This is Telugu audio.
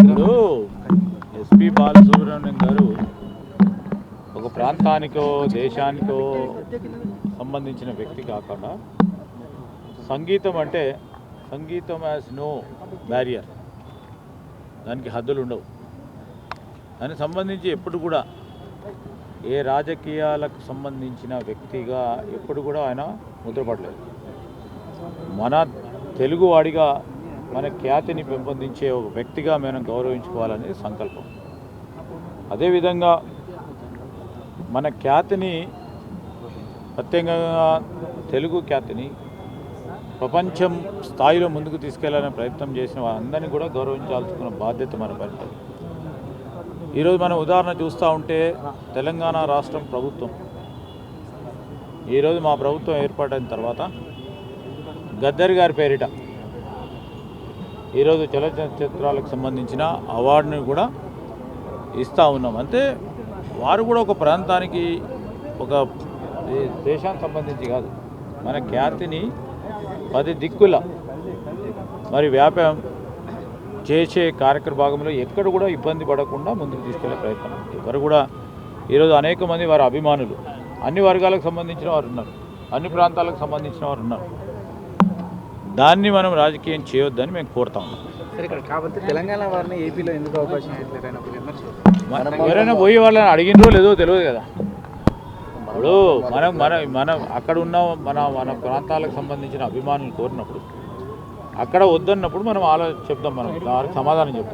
ఇప్పుడు ఎస్పి బాలసుబ్రహ్మణ్యం గారు ఒక ప్రాంతానికో దేశానికో సంబంధించిన వ్యక్తి కాకుండా సంగీతం అంటే సంగీతం యాజ్ నో బ్యారియర్. దానికి హద్దులు ఉండవు. దానికి సంబంధించి ఎప్పుడు కూడా ఏ రాజకీయాలకు సంబంధించిన వ్యక్తిగా ఎప్పుడు కూడా ఆయన ముద్రపడలేదు. మన తెలుగువాడిగా మన ఖ్యాతిని పెంపొందించే ఒక వ్యక్తిగా మనం గౌరవించుకోవాలనేది సంకల్పం. అదేవిధంగా మన ఖ్యాతిని ప్రత్యేకంగా తెలుగు ఖ్యాతిని ప్రపంచం స్థాయిలో ముందుకు తీసుకెళ్ళాలనే ప్రయత్నం చేసిన వారందరినీ కూడా గౌరవించాల్సుకున్న బాధ్యత మన పరిపాలన ఈరోజు మనం ఉదాహరణ చూస్తూ ఉంటే తెలంగాణ రాష్ట్రం ప్రభుత్వం. ఈరోజు మా ప్రభుత్వం ఏర్పాటైన తర్వాత గద్దర్ గారి పేరిట ఈరోజు చలనచిత్రాలకు సంబంధించిన అవార్డుని కూడా ఇస్తూ ఉన్నాం. అంటే వారు కూడా ఒక ప్రాంతానికి ఒక దేశానికి సంబంధించి కాదు. మన ఖ్యాతిని పది దిక్కుల మరి వ్యాపారం చేసే కార్యక్రమ భాగంలో ఎక్కడ కూడా ఇబ్బంది పడకుండా ముందుకు తీసుకెళ్ళే ప్రయత్నం ఎవరు కూడా ఈరోజు అనేక మంది వారి అభిమానులు అన్ని వర్గాలకు సంబంధించిన వారు ఉన్నారు అన్ని ప్రాంతాలకు సంబంధించిన వారు ఉన్నారు. దాన్ని మనం రాజకీయం చేయొద్దని మేము కోరుతా ఎవరైనా పోయి వాళ్ళని అడిగినరో లేదో తెలియదు కదా. ఇప్పుడు మనం మన మనం అక్కడ ఉన్న మన మన ప్రాంతాలకు సంబంధించిన అభిమానులు కోరినప్పుడు అక్కడ వద్దన్నప్పుడు మనం ఆలో చెప్దాం మనం సమాధానం చెప్తాం